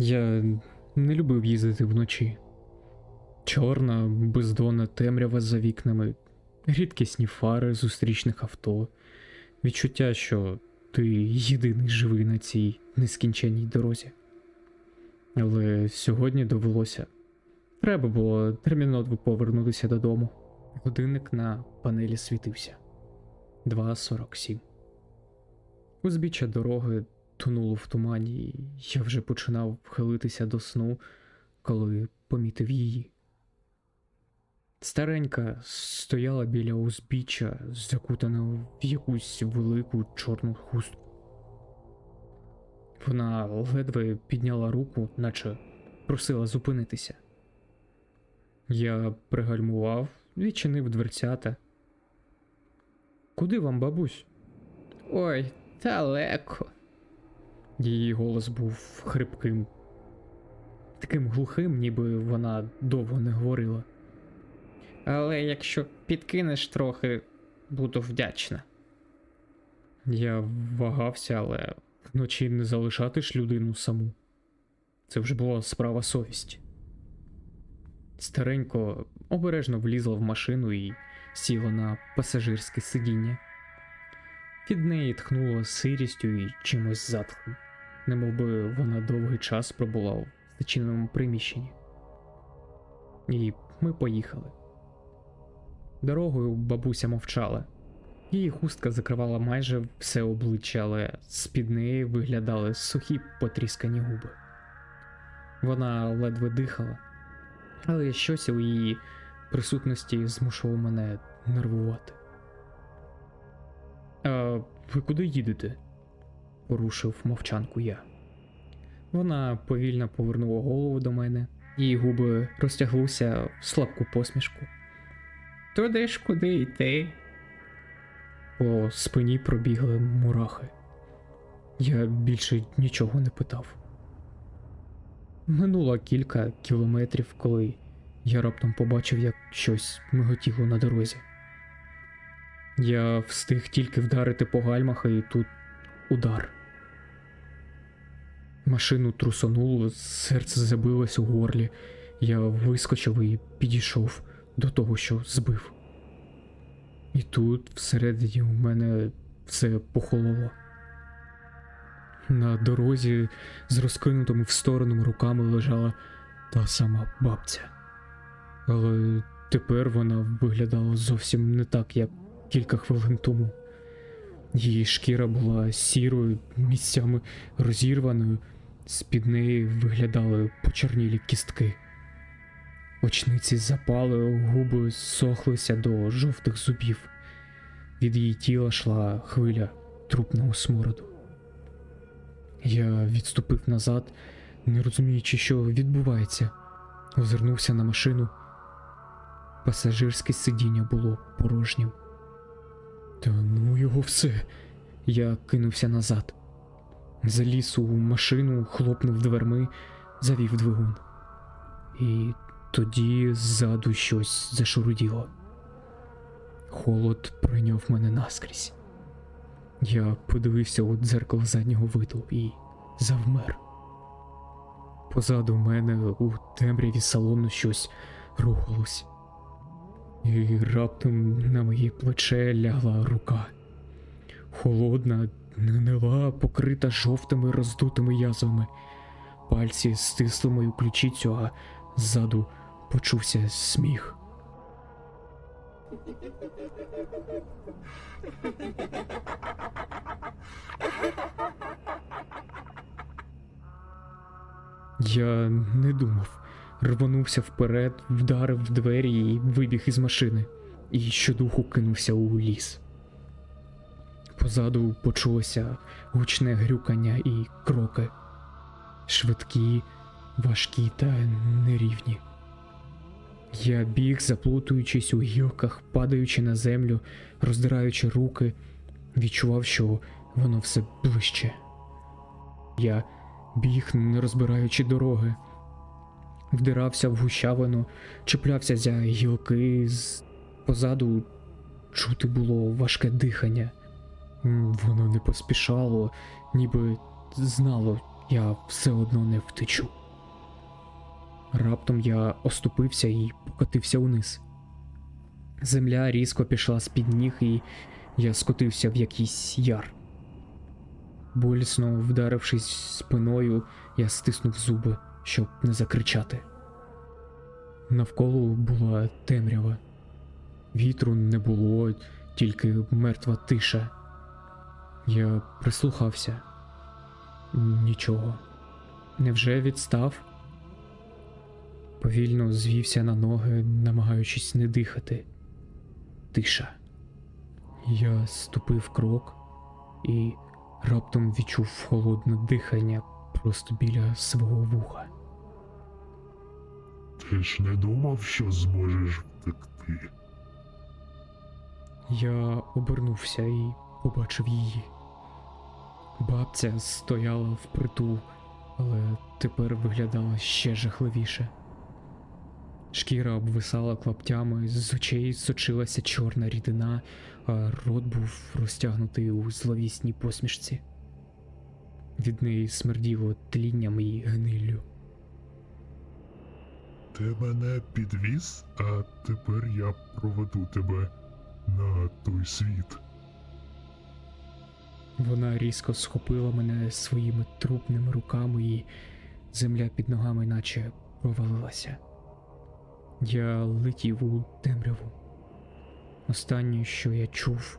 Я не любив їздити вночі. Чорна, бездонна темрява за вікнами, рідкісні фари зустрічних авто, відчуття, що ти єдиний живий на цій нескінченній дорозі. Але сьогодні довелося. Треба було терміново повернутися додому. Годинник на панелі світився 2.47. Узбіччя дороги тонуло в тумані, і я вже починав хилитися до сну, коли помітив її. Старенька стояла біля узбіччя, закутана в якусь велику чорну хустку. Вона ледве підняла руку, наче просила зупинитися. Я пригальмував, відчинив дверцята. Куди вам, бабусь? Ой, далеко. Її голос був хрипким, таким глухим, ніби вона довго не говорила. Але якщо підкинеш трохи, буду вдячна. Я вагався, але вночі не залишати ж людину саму. Це вже була справа совісті. Старенько обережно влізла в машину і сіла на пасажирське сидіння. Від неї тхнуло сирістю і чимось затхлим, немовби вона довгий час пробула в зачиненому приміщенні. І ми поїхали. Дорогою бабуся мовчала. Її хустка закривала майже все обличчя, але з-під неї виглядали сухі потріскані губи. Вона ледве дихала, але щось у її присутності змушувало мене нервувати. А ви куди їдете? Порушив мовчанку я. Вона повільно повернула голову до мене, її губи розтяглися в слабку посмішку. Туди ж куди йти? По спині пробігли мурахи. Я більше нічого не питав. Минуло кілька кілометрів, коли я раптом побачив, як щось миготіло на дорозі. Я встиг тільки вдарити по гальмах, і тут удар. Машину трусонуло, серце забилось у горлі. Я вискочив і підійшов до того, що збив. І тут всередині у мене все похололо. На дорозі з розкинутими в сторону руками лежала та сама бабця. Але тепер вона виглядала зовсім не так, як кілька хвилин тому. Її шкіра була сірою, місцями розірваною, з-під неї виглядали почернілі кістки. Очниці запали, губи сохлися до жовтих зубів. Від її тіла йшла хвиля трупного смороду. Я відступив назад, не розуміючи, що відбувається, озирнувся на машину. Пасажирське сидіння було порожнім. Та ну його все. Я кинувся назад. Заліз у машину, хлопнув дверми, завів двигун. І тоді ззаду щось зашуруділо. Холод пройняв мене наскрізь. Я подивився у дзеркало заднього виду і завмер. Позаду мене у темряві салону щось рухалось. І раптом на моє плече лягла рука. Холодна, гнила, покрита жовтими роздутими язвами. Пальці стисли мою ключицю, а ззаду почувся сміх. Я не думав, рванувся вперед, вдарив в двері і вибіг із машини, і щодуху кинувся у ліс. Позаду почулося гучне грюкання і кроки, швидкі, важкі та нерівні. Я біг, заплутуючись у гілках, падаючи на землю, роздираючи руки, відчував, що воно все ближче. Я біг, не розбираючи дороги, вдирався в гущавину, чіплявся за гілки, з позаду чути було важке дихання. Воно не поспішало, ніби знало, я все одно не втечу. Раптом я оступився і покотився униз. Земля різко пішла з-під ніг, і я скотився в якийсь яр. Болісно вдарившись спиною, я стиснув зуби, щоб не закричати. Навколо була темрява. Вітру не було, тільки мертва тиша. Я прислухався. Нічого. Невже відстав? Повільно звівся на ноги, намагаючись не дихати. Тиша. Я ступив крок і раптом відчув холодне дихання просто біля свого вуха. Ти ж не думав, що зможеш втекти. Я обернувся і побачив її. Бабця стояла впритул, але тепер виглядала ще жахливіше. Шкіра обвисала клаптями, з очей сочилася чорна рідина, а рот був розтягнутий у зловісній посмішці. Від неї смерділо тлінням і гниллю. Ти мене підвіз, а тепер я проведу тебе на той світ. Вона різко схопила мене своїми трупними руками, і земля під ногами наче провалилася. Я летів у темряву. Останнє, що я чув,